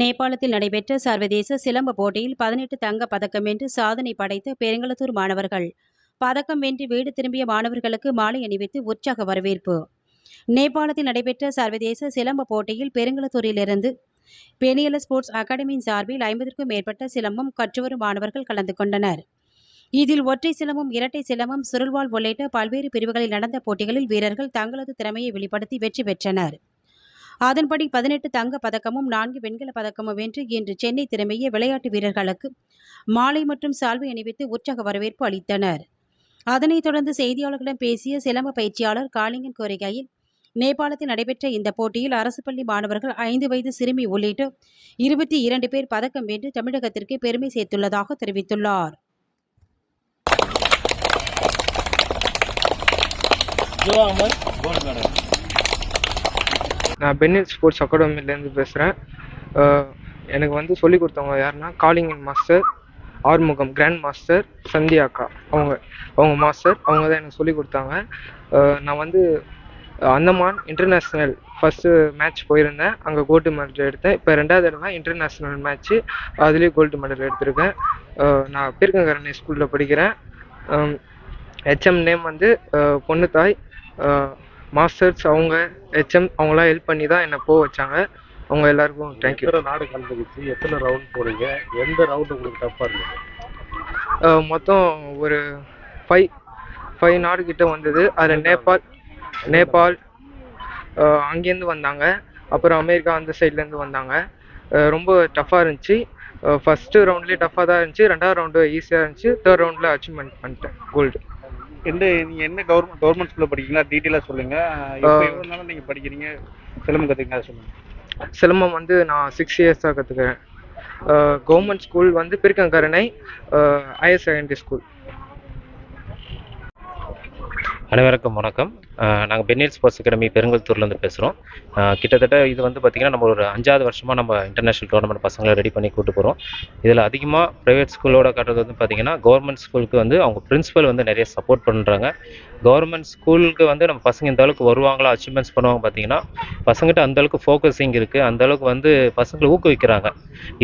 நேபாளத்தில் நடைபெற்ற சர்வதேச சிலம்ப போட்டியில் பதினெட்டு தங்க பதக்கம் வென்று சாதனை படைத்த பெருங்களத்தூர் மாணவர்கள். பதக்கம் வென்று வீடு திரும்பிய மாணவர்களுக்கு மாலை அணிவித்து உற்சாக வரவேற்பு. நேபாளத்தில் நடைபெற்ற சர்வதேச சிலம்ப போட்டியில் பெருங்களத்தூரிலிருந்து பெனியல ஸ்போர்ட்ஸ் அகாடமியின் சார்பில் ஐம்பதற்கும் மேற்பட்ட சிலம்பம் கற்றுவரும் மாணவர்கள் கலந்து கொண்டனர். இதில் ஒற்றை சிலம்பம் இரட்டை சிலம்பம் சுருள்வாள் உள்ளிட்ட பல்வேறு பிரிவுகளில் நடந்த போட்டிகளில் வீரர்கள் தங்களது திறமையை வெளிப்படுத்தி வெற்றி பெற்றனர். அதன்படி பதினெட்டு தங்க பதக்கமும் நான்கு வெண்கல பதக்கமும் வென்று இன்று சென்னை திரும்பிய விளையாட்டு வீரர்களுக்கு மாலை மற்றும் சால்வை அணிவித்து உற்சாக வரவேற்பு அளித்தனர். அதனைத் தொடர்ந்து செய்தியாளர்களிடம் பேசிய சிலம்ப பயிற்சியாளர் காளிங்கன் கோரிக்கையில் நேபாளத்தில் நடைபெற்ற இந்த போட்டியில் அரசு பள்ளி மாணவர்கள் ஐந்து வயது சிறுமி உள்ளிட்ட இருபத்தி இரண்டு பேர் பதக்கம் வென்று தமிழகத்திற்கு பெருமை சேர்த்துள்ளதாக தெரிவித்துள்ளார். ஜோ அமர் கோல்டு மெடல். நான் பென்னில் ஸ்போர்ட்ஸ் அகாடமிலேருந்து பேசுகிறேன் எனக்கு வந்து சொல்லிக் கொடுத்தவங்க யாருன்னா calling master Arumugam grand master Sandhya அக்கா. அவங்க அவங்க மாஸ்டர் அவங்க தான் எனக்கு சொல்லிக் கொடுத்தாங்க. நான் வந்து அந்தமான் இன்டர்நேஷ்னல் ஃபஸ்ட்டு மேட்ச் போயிருந்தேன். அங்கே கோல்டு மெடல் எடுத்தேன். இப்போ ரெண்டாவது தடவை இன்டர்நேஷ்னல் மேட்ச்சு அதுலேயும் கோல்டு மெடல் எடுத்திருக்கேன். நான் பீர்கங்கரணி ஸ்கூலில் படிக்கிறேன். ஹெச்எம் நேம் வந்து பொண்ணு தாய். மாஸ்டர்ஸ் அவங்க ஹெச்எம் அவங்களாம் ஹெல்ப் பண்ணி தான் என்னை போக வச்சாங்க. அவங்க எல்லாருக்கும் தேங்க்யூ எத்தனை நாடு கலந்துக்கிச்சு எத்தனை ரவுண்ட் போனீங்க? எந்த ரவுண்ட் உங்களுக்கு டஃப்பாக இருந்தது? மொத்தம் ஒரு ஃபைவ் ஃபைவ் நாடு கிட்ட வந்தது. அதில் நேபாள் நேபாள் அங்கேருந்து வந்தாங்க. அப்புறம் அமெரிக்கா அந்த சைட்லேருந்து வந்தாங்க. ரொம்ப டஃப்பாக இருந்துச்சு. ஃபஸ்ட்டு ரவுண்ட்லேயே டஃப்பாக தான் இருந்துச்சு. ரெண்டாவது ரவுண்டு ஈஸியாக இருந்துச்சு. தேர்ட் ரவுண்டில் அச்சீவ்மெண்ட் பண்ணிட்டேன் கோல்டு எந்த நீங்க என்ன கவர்மெண்ட் கவர்மெண்ட் ஸ்கூல்ல படிக்கிறீங்களா டீட்டெயிலாக சொல்லுங்க. இப்போ எவ்வளோ நாளும் நீங்க படிக்கிறீங்க? சிலம்பம் கற்றுக்கீங்க அதை சொல்லுங்க. சிலம்பம் வந்து நான் சிக்ஸ் இயர்ஸாக கற்றுக்கிறேன் கவர்மெண்ட் ஸ்கூல் வந்து பிரிக்கங்கரணை ஹையர் செகண்டரி ஸ்கூல் அனைவருக்கும் வணக்கம். நாங்கள் பென்னீர் ஸ்போர்ட்ஸ் அகாடமி பெருங்கல்தூர்லேருந்து பேசுகிறோம் கிட்டத்தட்ட இது வந்து பார்த்திங்கன்னா நம்ம ஒரு அஞ்சாவது வருஷமாக நம்ம இன்டர்நேஷ்னல் டோர்னமெண்ட் பசங்களை ரெடி பண்ணி கூட்டு போகிறோம் இதில் அதிகமாக ப்ரைவேட் ஸ்கூலோட காட்டுறது வந்து பார்த்திங்கன்னா கவர்மெண்ட் ஸ்கூலுக்கு வந்து அவங்க பிரின்ஸிபல் வந்து நிறைய சப்போர்ட் பண்ணுறாங்க கவர்மெண்ட் ஸ்கூலுக்கு வந்து நம்ம பசங்க இந்த அளவுக்கு வருவாங்களா அச்சீவ்மெண்ட்ஸ் பண்ணுவாங்க பார்த்தீங்கன்னா பசங்கிட்ட அந்த அளவுக்கு ஃபோக்கஸிங் இருக்குது அந்தளவுக்கு வந்து பசங்களை ஊக்குவிக்கிறாங்க.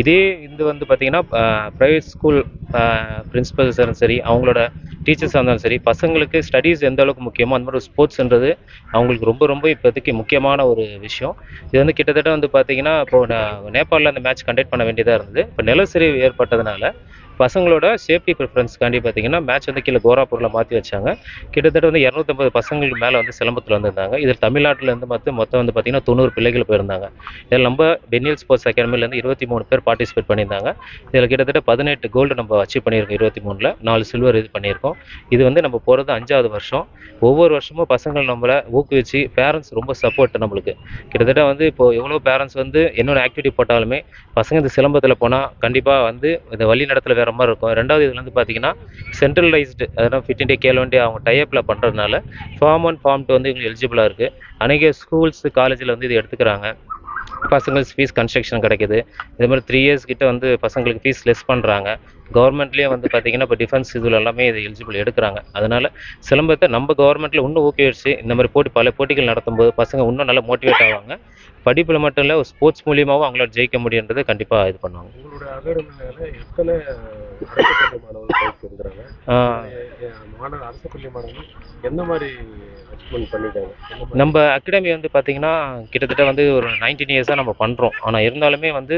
இதே இது வந்து பார்த்திங்கன்னா ப்ரைவேட் ஸ்கூல் பிரின்சிபல்ஸும் சரி அவங்களோட டீச்சர்ஸாக இருந்தாலும் சரி பசங்களுக்கு ஸ்டடீஸ் எந்த அளவுக்கு முக்கியமோ அந்த மாதிரி ஒரு ஸ்போர்ட்ஸ்ன்றது அவங்களுக்கு ரொம்ப ரொம்ப இப்போதைக்கு முக்கியமான ஒரு விஷயம். இது வந்து கிட்டத்தட்ட வந்து பார்த்தீங்கன்னா இப்போ நேபாளில் அந்த மேட்ச் கண்டக்ட் பண்ண வேண்டியதாக இருந்தது. இப்போ நிலச்சரிவு ஏற்பட்டதுனால பசங்களோட சேஃப்டி ப்ரிஃபரன்ஸ்க்காண்டி பார்த்தீங்கன்னா மேட்ச் வந்து கீழே கோராப்பூரில் மாற்றி வச்சாங்க. கிட்டத்தட்ட வந்து இரநூத்தம்பது பசங்களுக்கு மேலே வந்து சிலம்பத்தில் வந்திருந்தாங்க. இதில் தமிழ்நாட்டிலேருந்து மொத்தம் மொத்தம் வந்து பார்த்தீங்கன்னா தொண்ணூறு பிள்ளைகள் போயிருந்தாங்க. இதில் நம்ம பென்னியல் ஸ்போர்ட்ஸ் அகாடமிலேருந்து இருபத்தி மூணு பேர் பார்ட்டிசிபேட் பண்ணியிருந்தாங்க. இதில் கிட்டத்தட்ட பதினெட்டு கோல்டு நம்ம அச்சீவ் பண்ணியிருக்கோம் இருபத்தி மூணில் நாலு சில்வர் இது பண்ணியிருக்கோம். இது வந்து நம்ம போகிறது அஞ்சாவது வருஷம். ஒவ்வொரு வருஷமும் பசங்கள் நம்மளை ஊக்குவிச்சு பேரண்ட்ஸ் ரொம்ப சப்போர்ட் நம்மளுக்கு. கிட்டத்தட்ட வந்து இப்போ எவ்வளோ பேரண்ட்ஸ் வந்து என்னென்ன ஆக்டிவிட்டி போட்டாலுமே பசங்க இந்த சிலம்பத்தில் போனால் கண்டிப்பாக வந்து இந்த வழி நடத்துல வேறு மாதிரி இருக்கும். ரெண்டாவது இதில் வந்து பார்த்தீங்கன்னா சென்ட்ரலைஸ்டு அதனால் ஃபிட் இண்டியா கேள் வண்டி அவங்க டைப்பில் பண்ணுறதுனால ஃபார்ம் ஒன் ஃபார்ம் டூ வந்து இவங்களுக்கு எலிஜிபிளாக இருக்குது அநேக ஸ்கூல்ஸ் காலேஜில் வந்து இது எடுத்துக்கிறாங்க. பசங்களுக்கு ஃபீஸ் கன்ஸ்ட்ரக்ஷன் கிடைக்குது. இது மாதிரி த்ரீ இயர்ஸ் கிட்ட வந்து பசங்களுக்கு ஃபீஸ் லெஸ் பண்ணுறாங்க கவர்மெண்ட்லேயே வந்து பார்த்தீங்கன்னா இப்போ டிஃபென்ஸ் இதில் எல்லாமே இது எலிஜிபிள் எடுக்கிறாங்க. அதனால் சிலம்பத்தை நம்ம கவர்மெண்ட்டில் இன்னும் ஊக்குவிச்சு இந்த மாதிரி போட்டி பல போட்டிகள் நடத்தும்போது பசங்க இன்னும் நல்லா மோட்டிவேட் ஆவாங்க. படிப்பில் மட்டும் இல்லை ஸ்போர்ட்ஸ் மூலியமாகவும் அவங்களால ஜெயிக்க முடியுன்றது கண்டிப்பாக இது பண்ணுவாங்க. உங்களுடைய அகாடமியில எத்தனை அரசு அரசு பள்ளி மாணவர்கள் எந்த மாதிரி அச்சீவ்மெண்ட் பண்ணிட்டாங்க? நம்ம அகாடமி வந்து பார்த்தீங்கன்னா கிட்டத்தட்ட வந்து ஒரு நைன்டீன் இயர்ஸாக நம்ம பண்ணுறோம் ஆனால் இருந்தாலுமே வந்து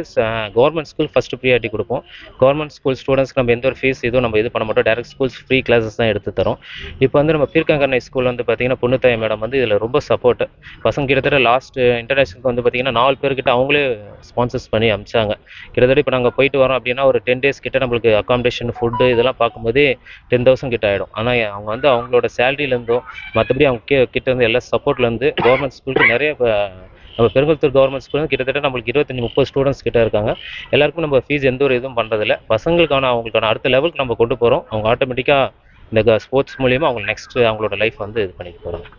கவர்மெண்ட் ஸ்கூல் ஃபஸ்ட்டு ப்ரியாரிட்டி கொடுப்போம். கவர்மெண்ட் ஸ்கூல் ஸ்டூடெண்ட்ஸ்க்கு நம்ம எந்த ஒரு ஃபீஸ் எதுவும் நம்ம இது பண்ண மாட்டோம். டேரக்ட் ஸ்கூல்ஸ் ஃப்ரீ கிளாஸஸ் தான் எடுத்து தரோம். இப்போ வந்து நம்ம பீர்க்கங்கண்ணை ஸ்கூல் வந்து பார்த்தீங்கன்னா பொண்ணுத்தாய் மேடம் வந்து இதில் ரொம்ப சப்போர்ட் பசங்க கிட்டத்தட்ட லாஸ்ட் இன்டர்நேஷனலுக்கு வந்து பார்த்தீங்கன்னா நாலு பேர்கிட்ட அவங்களே ஸ்பான்சர்ஸ் பண்ணி அமிச்சாங்க. கிட்டத்தட்ட இப்போ நாங்கள் போயிட்டு வரோம் அப்படின்னா ஒரு டென் டேஸ் கிட்ட நம்மளுக்கு அகாமடேஷன் ஃபுட்டு இதெல்லாம் பார்க்கும்போதே டென் தௌசண்ட் கிட்ட ஆகிடும் ஆனால் அவங்க வந்து அவங்களோட சேலரியிலேருந்தோ மற்றபடி அவங்க கே கிட்டேருந்து எல்லா சப்போர்ட்லேருந்து கவர்மெண்ட் ஸ்கூலுக்கு நிறைய இப்போ நம்ம பெருங்கல்தூர் கவர்மெண்ட் ஸ்கூல் கிட்டத்தட்ட நம்மளுக்கு இருபத்தஞ்சி முப்பது ஸ்டூடெண்ட்ஸ் கிட்ட இருக்காங்க. எல்லாருக்கும் நம்ம ஃபீஸ் எந்த ஒரு இதுவும் பண்ணுறதில்ல பசங்களுக்கான அவங்களுக்கான அடுத்த லெவலுக்கு நம்ம கொண்டு போகிறோம் அவங்க ஆட்டோமேட்டிக்காக இந்த ஸ்போர்ட்ஸ் மூலியமாக அவங்க நெக்ஸ்ட் அவங்களோட லைஃப் வந்து இது பண்ணிட்டு போகிறாங்க